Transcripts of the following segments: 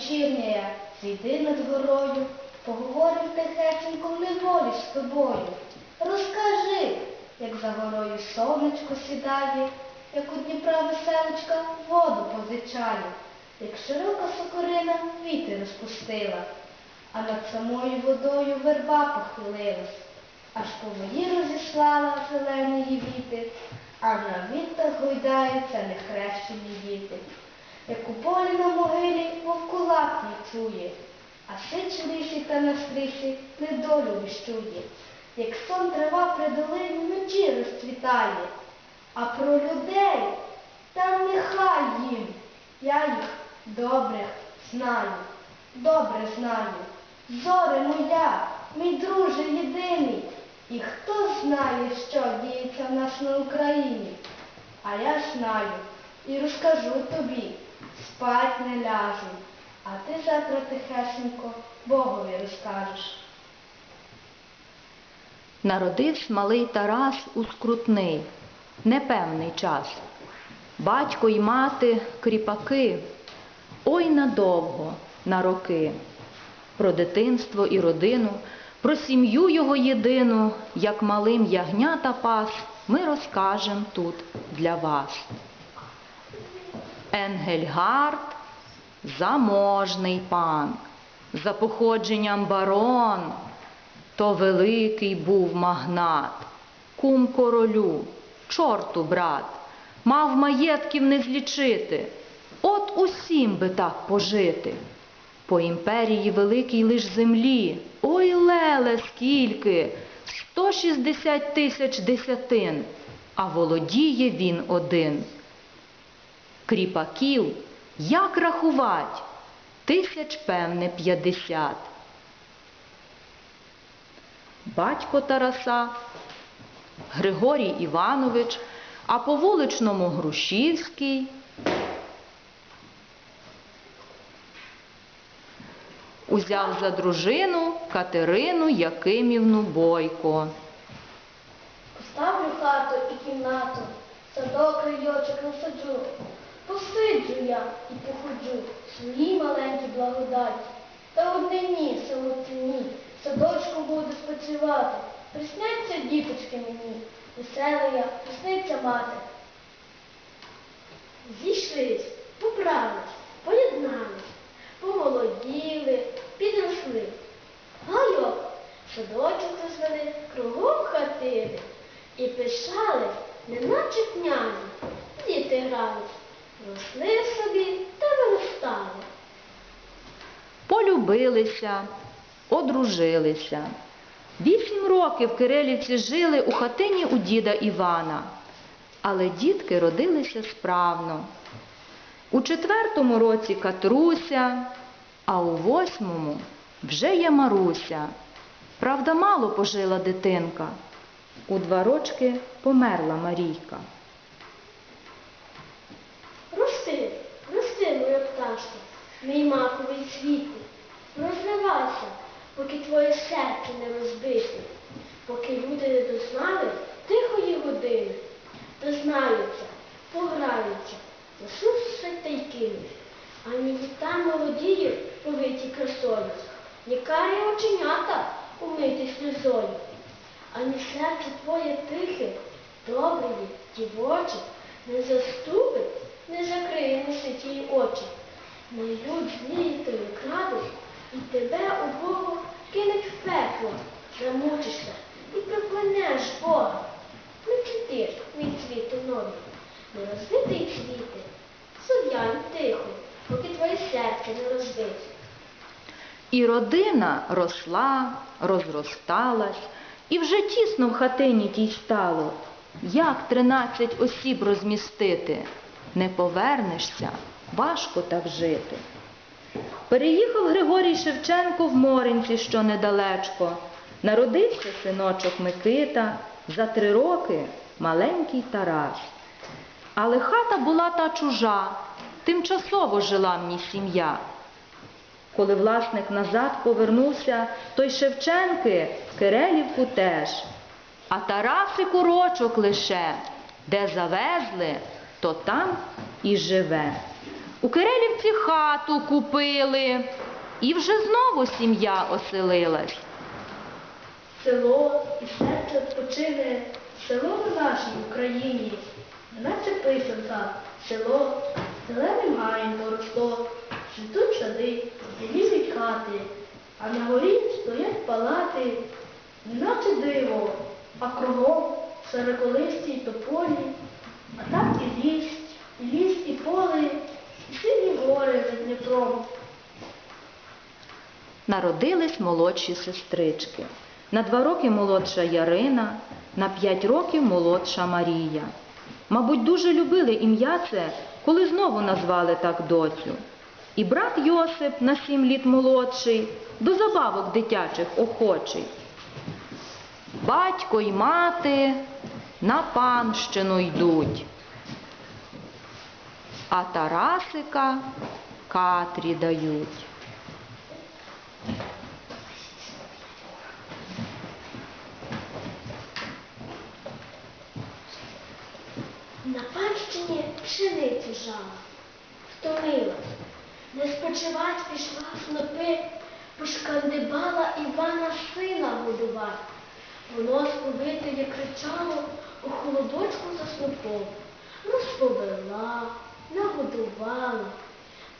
вечірняя, зійди над горою, поговорим тихесенько в неволі з тобою. Розкажи, як за горою сонечко сідає, як у Дніпра веселочка воду позичає, як широка сокорина віти розпустила, а над самою водою верба похилилась, аж по воді розіслала зелені її віти, а на вітах гойдаються нехрещені діти. Як у полі на могилі вовкулак не чує, а сич в та на недолю віщує. Як сон трава при долині вночі розцвітає, а про людей там нехай їм. Я їх добре знаю, добре знаю. Зоре моя, мій друже єдиний, і хто знає, що діється в нас на Україні. А я знаю і розкажу тобі, спать не ляжу, а ти завтра тихесенько Богові розкажеш. Народився малий Тарас у скрутний, непевний час. Батько й мати кріпаки, ой надовго, на роки. Про дитинство і родину, про сім'ю його єдину, як малим ягнята пас, ми розкажем тут для вас. Енгельгард заможний пан, за походженням барон, то великий був магнат, кум королю, чорту брат, мав маєтків не злічити, от усім би так пожити. По імперії великій лиш землі, ой леле скільки, 160 тисяч десятин, а володіє він один. Кріпаків, як рахувать, тисяч певне п'ятдесят. Батько Тараса, Григорій Іванович, а по вуличному Грушівський. Узяв за дружину Катерину Якимівну Бойко. Поставлю хату і кімнату, садок райочок насаджу. Посиджу я і походжу свої маленькі благодаті. Та однині, самотині, садочком буду спочивати. Присняться діточки мені, весела я, присниться мати. Зійшлись, поправились, поєднались, помолоділи, підросли. Гайок, садочок розвели, кругом хатини. І пишались, неначе князі, діти грались, росли собі та виростали. Полюбилися, одружилися. Вісім років Кирилівці жили у хатині у діда Івана, але дітки родилися справно. У четвертому році Катруся, а у восьмому вже є Маруся. Правда, мало пожила дитинка. У два рочки померла Марійка. Мій маковий світи, розривайся, поки твоє серце не розбите, поки люди не дознали тихої години, дознаються, пограються, засушся та й кинуть, ані літа молодіє, повиті красою, ні карі оченята умиті сльозою, ані серце твоє тихе, добре, дівоче, не заступить, не закриє неситі очі. Злії тебе крадуть, і тебе убого кинуть в пекло, замучишся і проклянеш Бога. Не чути від світу нові, не розбитий світи, сов'янь тихо, поки твоє серце не розбить. І родина росла, розросталась, і вже тісно в хатині тій стало. Як тринадцять осіб розмістити? Не повернешся, важко так жити. Переїхав Григорій Шевченко в Моринці, що недалечко. Народився синочок Микита, за три роки маленький Тарас. Але хата була та чужа, тимчасово жила ній сім'я. Коли власник назад повернувся, то й Шевченки в Кирилівку теж. А Тарасик урочок лише, де завезли, то там і живе. У Кирилівці хату купили, і вже знову сім'я оселилась. Село і серце відпочине, село на нашій Україні, наче писанка, село, зеленим гаєм поросло, цвітуть сади, біліють хати, а на горі стоять палати, наче диво, а кругом сороколисті й тополі, а там і ліс, і ліс, і поле, сині гори за Дніпром. Народились молодші сестрички. На два роки молодша Ярина, на п'ять років молодша Марія. Мабуть, дуже любили ім'я це, коли знову назвали так доцю. І брат Йосип на сім літ молодший, до забавок дитячих охочий. Батько й мати на панщину йдуть, а Тарасика Катрі дають. На панщині пшеницю жала, втомилась, не спочивать пішла снопи, пошкандибала Івана сина годувати. Воно сповитає кричало у холодочку за снопом. Розповела, нагодувала,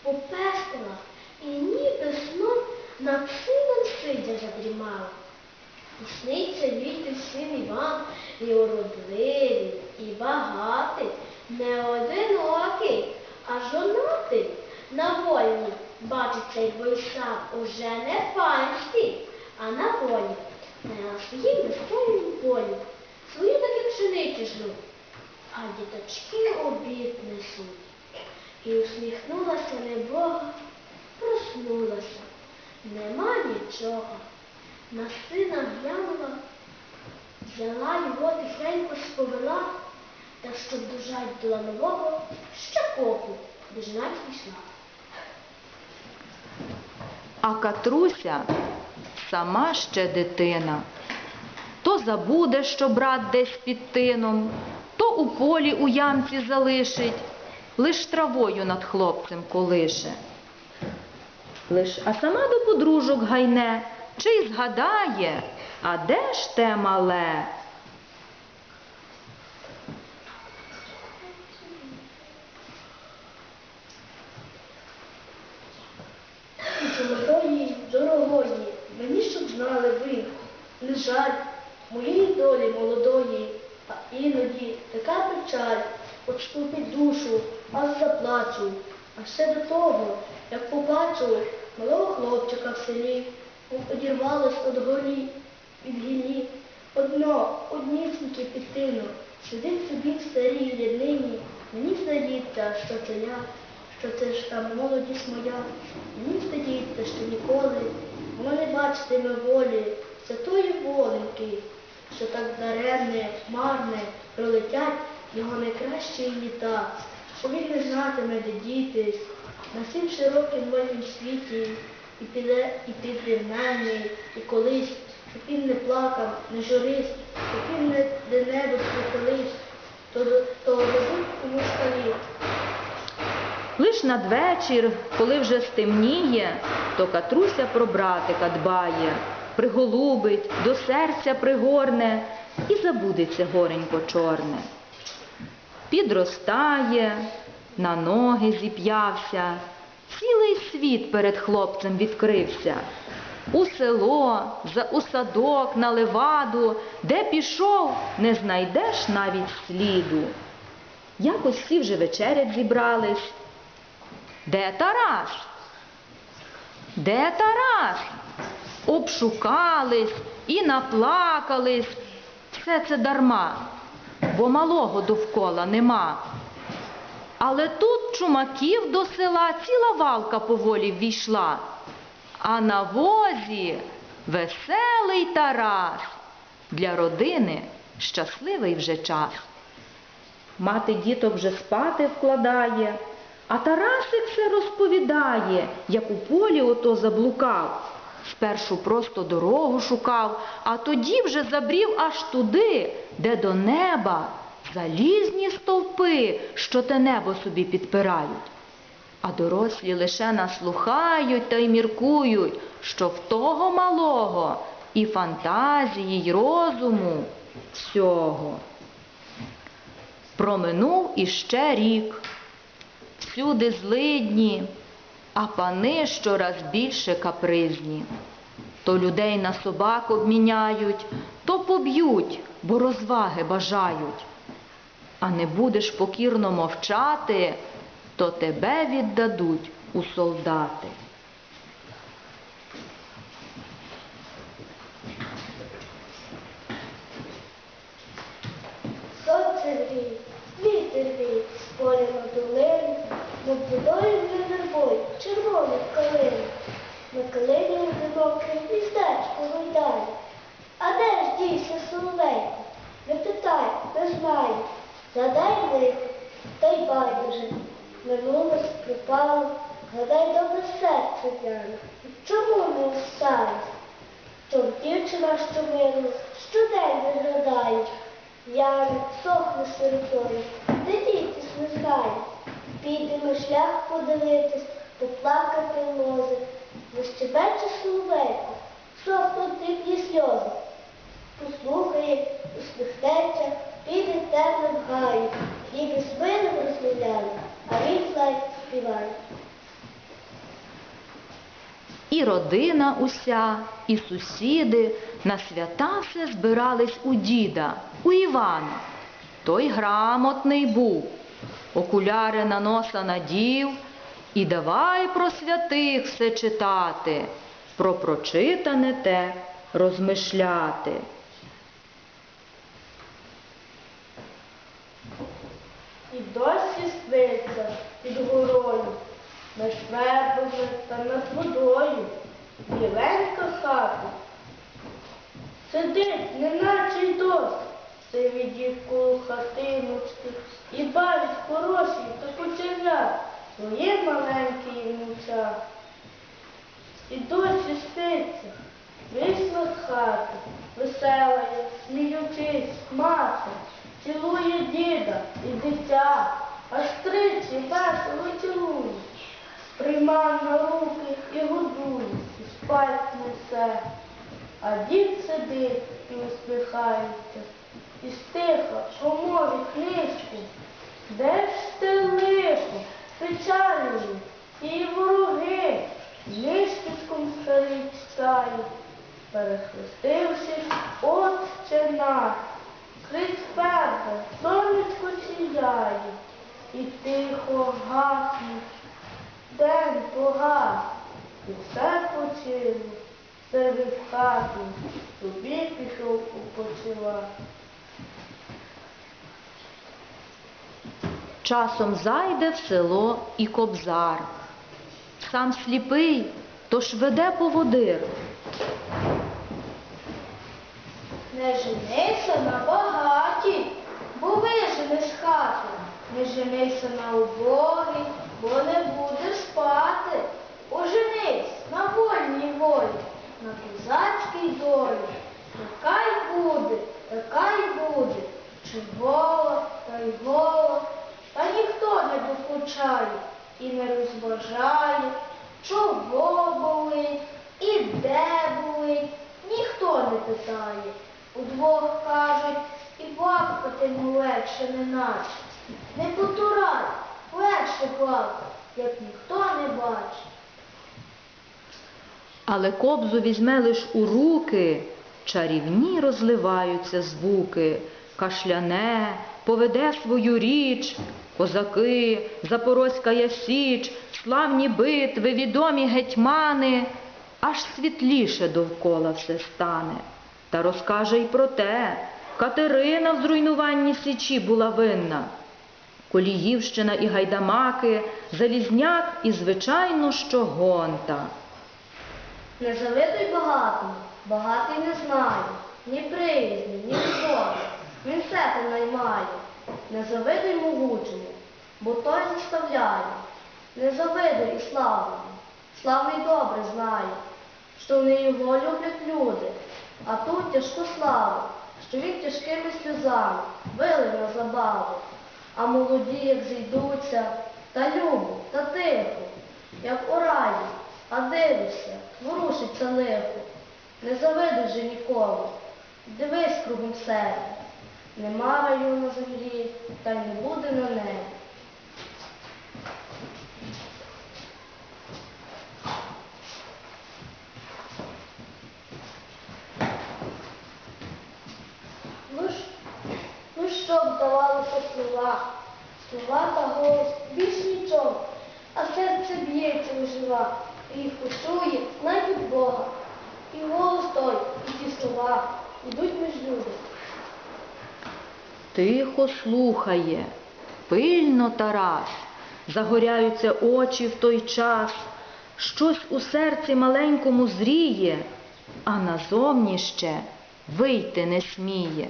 попестила і ніби сном над сином сидя задрімала. І сниться війти син Іван, і уродливий, і багатий, не одинокий, а жонатий. На вольні бачить цей бойсак уже не панський, а на волі, не на своїм безполім полі. Свою таки пшениці жнуть, а діточки обід несуть. І усміхнулася небога, проснулася. Нема нічого. На сина глянула, взяла його тихенько сповела, та щоб дожать до нового, ще коку дожинать пішла. А Катруся сама ще дитина. То забуде, що брат десь під тином, то у полі у ямці залишить, лиш травою над хлопцем колише. Лиш, а сама до подружок гайне, чи й згадає, а де ж те мале? Золотої, дорогої, мені щоб знали ви, не жаль моєї долі молодої, а іноді така печаль отступить душу, аж заплачу. А ще до того, як побачу малого хлопчика в селі, мов одірвалось од горі, від гілі, одно, однісіньке підтину, сидить собі в старій ріднині, мені здається, що це я, що це ж та молодість моя, мені здається, що ніколи воно не бачитиме волі святої воленьки, що так даремне, марне пролетять його найкращі літа, що він не знатиме, де дітись, на всім широким вольнім світі, і піде, і мене, і колись, щоб він не плакав, не журись, щоб він не де-небудь похились, то, то дадуть йому скалі. Лиш надвечір, коли вже стемніє, то Катруся про братика дбає, приголубить, до серця пригорне і забудеться горенько чорне. Підростає, на ноги зіп'явся, цілий світ перед хлопцем відкрився. У село, за у садок, на леваду, де пішов, не знайдеш навіть сліду. Якось всі вже вечерять зібрались. Де Тарас? Де Тарас? Обшукались і наплакались. Все це дарма, бо малого довкола нема. Але тут чумаків до села ціла валка поволі ввійшла, а на возі веселий Тарас. Для родини щасливий вже час. Мати діток вже спати вкладає, а Тарасик все розповідає, як у полі ото заблукав. Спершу просто дорогу шукав, а тоді вже забрів аж туди, де до неба залізні стовпи, що те небо собі підпирають. А дорослі лише наслухають та й міркують, що в того малого і фантазії, й розуму всього. Проминув іще рік. Всюди злидні, а пани щораз більше капризні. То людей на собак обміняють, то поб'ють, бо розваги бажають. А не будеш покірно мовчати, то тебе віддадуть у солдати. Сонце гріє, вітер віє, з поля на долину, над водою вже вербою, червоних калин. На калині одиноке містечко гойдає. А де ж дівся соловейко? Не питай, не знаю. Задай лихо, та й байдуже. Минулось, пропало, гадай добре серце гляне. Чому не встане? Що дівчина, що мило, щодень виглядає. Яна сохне сиротою, де дітись не знає. Підемо шлях подивитись, поплакати лози. Защебече соловейко, сохнуть дрібні сльози. Послухає, усміхнеться, піде темним гаю. Ніби милим розмовляє, а він знає, співає. І родина уся, і сусіди на свята все збирались у діда, у Івана. Той грамотний був, окуляри на носа надів, і давай про святих все читати, про прочитане те розмишляти. І досі спиться під горою, над вербами та над водою, біленька хата. Сидить, неначе й досі, сиві дівку хатиночки, і бавить хороші та кучеря. Своє маленьке внуча. І досі спиться, вийшла з хати, весела, сміючись, мати, цілує діда і дитя, аж тричі весело цілує, прийма на руки і годує, і спать несе. А дід сидить і усміхається, і стиха помовить книжку. Де ж ти лихо, печалює, і вороги, нишкітком старий читають, перехрестившись, отче наш, крізь перде, сонечко сіяє, і тихо гасне, день погас, і все почило, себе в хату, собі пішов упочивати. Часом зайде в село і кобзар. Сам сліпий, тож веде поводир. Не женися на багаті, бо виженеш з хати. Не женися на убогій, бо не будеш спати. Оженись на вольній волі, на козацькій долі. Така й буде, така й буде, чи голод, та й ніхто не і не розважає, чого болить і де болить, ніхто не питає. Удвох кажуть, і йому легше не наче. Не потурай, легше плакати, як ніхто не бачить. Але кобзу візьме лиш у руки, чарівні розливаються звуки, кашляне, поведе свою річ, козаки, Запорозька ясіч, славні битви, відомі гетьмани, аж світліше довкола все стане. Та розкаже й про те, Катерина в зруйнуванні січі була винна. Коліївщина і гайдамаки, Залізняк і, звичайно, що гонта. Не завидуй багатому, багатий не знає, ні приязні, ні любові, він себе наймає. Не завидуй могучому, бо той заставляє. Не завидуй і славному, славний добре знає, що вони його люблять люди, а тут тяжку славу, що він тяжкими сльозами вилив на забаву. А молоді, як зійдуться, та любу, та тиху, як у раї, а дивишся, ворушиться лихо. Не завидуй же нікому, дивись кругом себе. Нема раю на землі, та не буде на небі. Ну, ну що б давалося слова, слова та голос, більш нічого, а серце б'ється ожива, і їх почує навіть Бога. І голос той, і ті слова йдуть між люди. Тихо слухає, пильно Тарас, загоряються очі в той час, щось у серці маленькому зріє, а назовні ще вийти не сміє.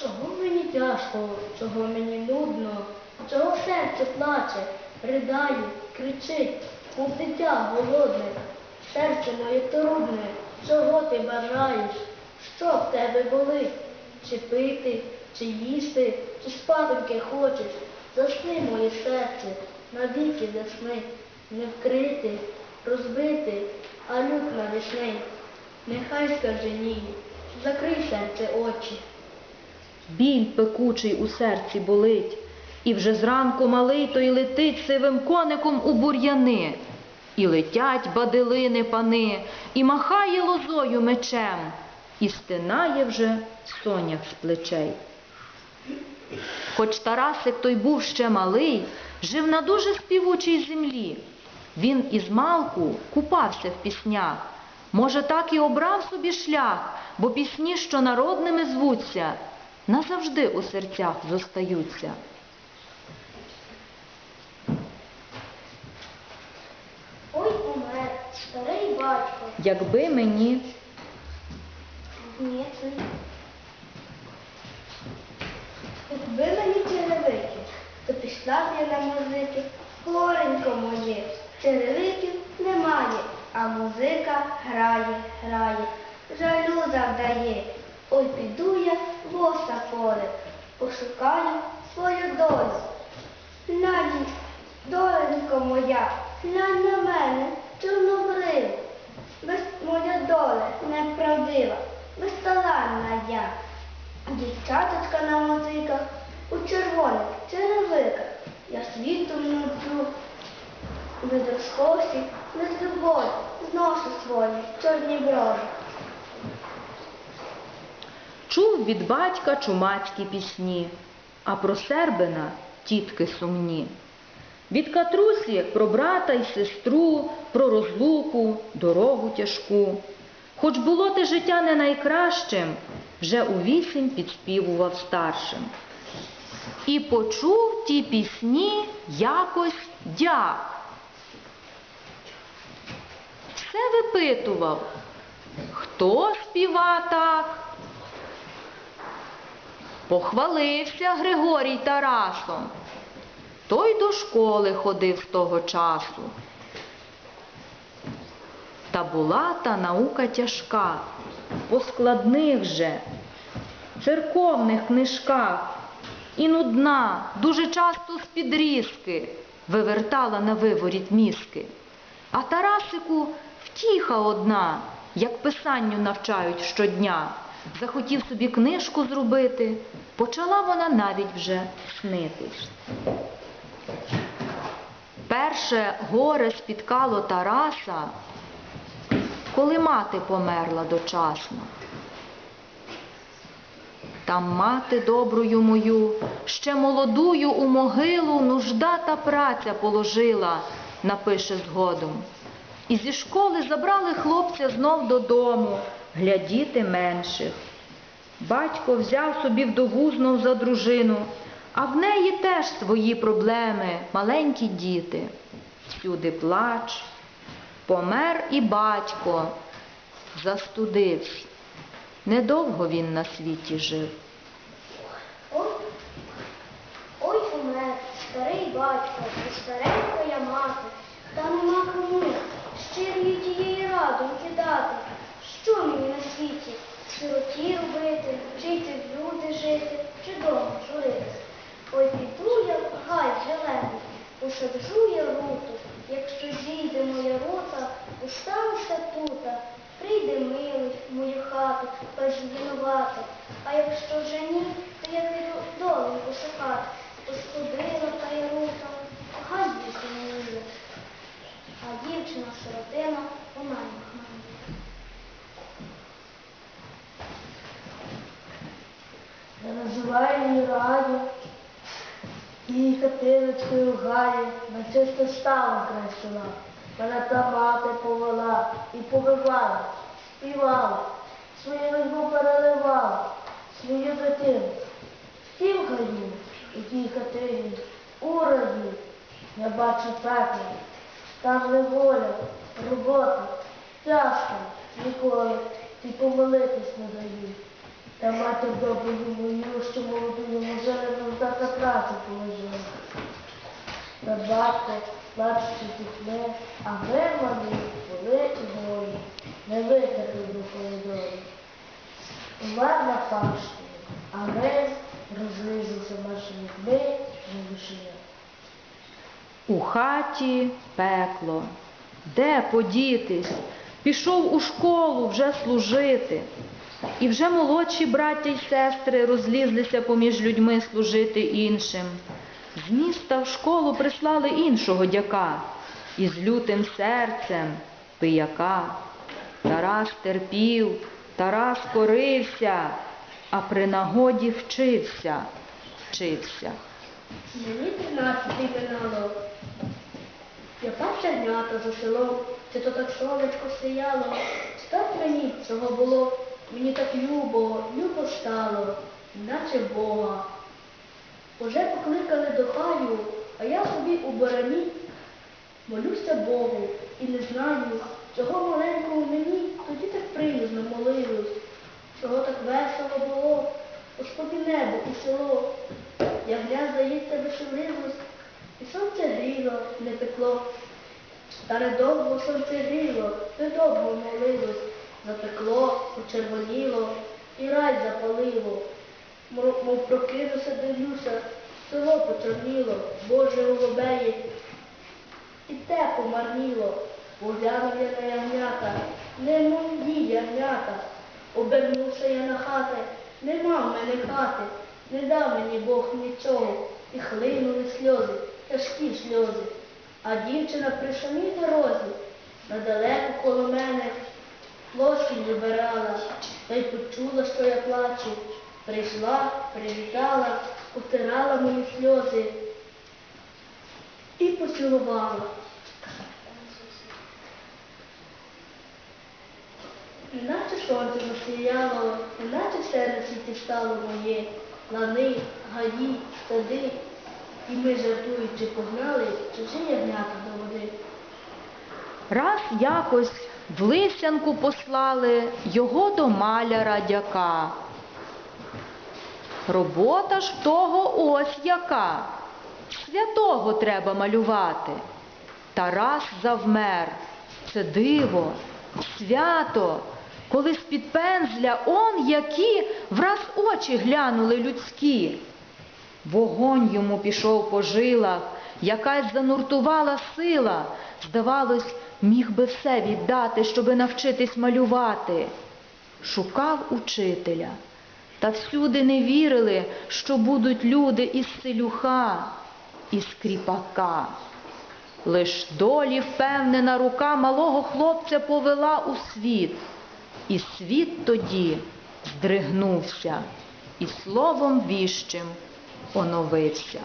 Чого мені тяжко, чого мені нудно, чого серце плаче, ридає, кричить, мов дитя голодне, серце моє трудне, чого ти бажаєш, що в тебе болить, чи пити, чи їсти, чи спатоньки хочеш, засни моє серце, навіки засни, не вкрити, розбити, а люк навісний. Нехай скаже ні, закрий серце очі. Біль пекучий у серці болить, і вже зранку малий той летить сивим коником у бур'яни. І летять бадилини пани, і махає лозою мечем, і стинає вже сонях з плечей. Хоч Тарасик той був ще малий, жив на дуже співучій землі. Він із малку купався в піснях. Може, так і обрав собі шлях, бо пісні, що народними звуться, назавжди у серцях зостаються. Ой, умер, старий батько, Якби мені гнєцний. Якби мені черевики, то пішла б я на музики. Горенько моє, черевиків немає, а музика грає, грає, жалю завдає. Ой, піду я в боса поле, пошукаю свою долю. Глянь, доленько моя, глянь на мене, чорнобрив. Без моя доля неправдива, безталанна я. Дівчаточка на мотиках, у червоних черевиках. Я світу нуджу, без розкоші, без любові, зношу свої чорні брови. чув від батька чумацькі пісні, а про сербина тітки сумні. Від катрусі про брата й сестру, про розлуку, дорогу тяжку. Хоч було те життя не найкращим, вже у вісім підспівував старшим. І почув ті пісні якось дяк. Все випитував, хто співа так. Похвалився Григорій Тарасом. Той до школи ходив з того часу. Та була та наука тяжка, по складних же, церковних книжках, і нудна, дуже часто з підрізки вивертала на виворіт мізки. А Тарасику втіха одна, як писанню навчають щодня. Захотів собі книжку зробити, почала вона навіть вже снитись. Перше горе спіткало Тараса, коли мати померла дочасно. Там мати добрую мою, ще молодую у могилу нужда та праця положила, напише згодом. І зі школи забрали хлопця знов додому, глядіти менших. Батько взяв собі вдову знов за дружину, а в неї теж свої проблеми, маленькі діти. Всюди плач. Помер і батько, застудився. Недовго він на світі жив. Ой, ой умер старий батько, і старенька я мати, та нема кому щирої тієї раду кидати. Що мені на світі? Сироті робити, вчити в люди жити, чи дома журитись? Ой, піду я гай зелений, посаджу я руту, якщо зійде моя рота, устануся тута, прийде мило. Її хатиночкою в на чисто ставом край села. Мене та мати повела і повивала, співала, свою лиху переливала, свою дитину. В тім гаю, у тій хатині, у раді, я бачу пекло, там неволя, робота, тяжко, ніколи, і помилитись не дають. Та мати добру мою, що молодую можливо здати працю положила. Та батько, плачучи дітьми, а вирвані були і голі, не витерпів до коридору. Умер на пашті, а ми розлизався нашими людьми на душі. У хаті пекло. Де подітись? Пішов у школу вже служити. І вже молодші браття й сестри розлізлися поміж людьми служити іншим. З міста в школу прислали іншого дяка, із лютим серцем пияка. Тарас терпів, Тарас корився, а при нагоді вчився, вчився. Мені тринадцятий минало. Я чернята за селом, чи то так сонечко сияло. Так мені цього було, мені так любо, любо стало, наче Бога. Уже покликали до хаю, а я собі у бороні молюся Богу і не знаю, чого маленького мені тоді так приязно молилось, чого так весело було, Господи небо і село. Я гляд, здається, веселилось, і сонце гріло, не пекло. Та недовго сонце гріло, недовго молилось, запекло, почервоніло, і рай запалило. Мов, прокинувся, дивлюся, село почорніло, Боже голубеє, і те помарніло. Поглянув я на ягнята, не мої ягнята. Обернувся я на хати, нема в мене хати, не дав мені Бог нічого, і хлинули сльози, тяжкі сльози. А дівчина при самій дорозі, надалеко коло мене, ложки вибирала, та й почула, що я плачу. Прийшла, привітала, утирала мої сльози і поцілувала. Іначе сонце засіяло, іначе все на світі стало моє, лани, гаї, сади, і ми, жартуючи, погнали чужі ягнята до води. Раз якось в Лисянку послали його до маляра дяка. Робота ж того ось яка. Святого треба малювати. Тарас завмер. Це диво, свято, коли з-під пензля он які враз очі глянули людські. Вогонь йому пішов по жилах, якась зануртувала сила. Здавалось, міг би все віддати, щоби навчитись малювати. Шукав учителя, та всюди не вірили, що будуть люди із селюха, із кріпака. Лиш долі впевнена рука малого хлопця повела у світ, і світ тоді здригнувся, і словом віщим оновився.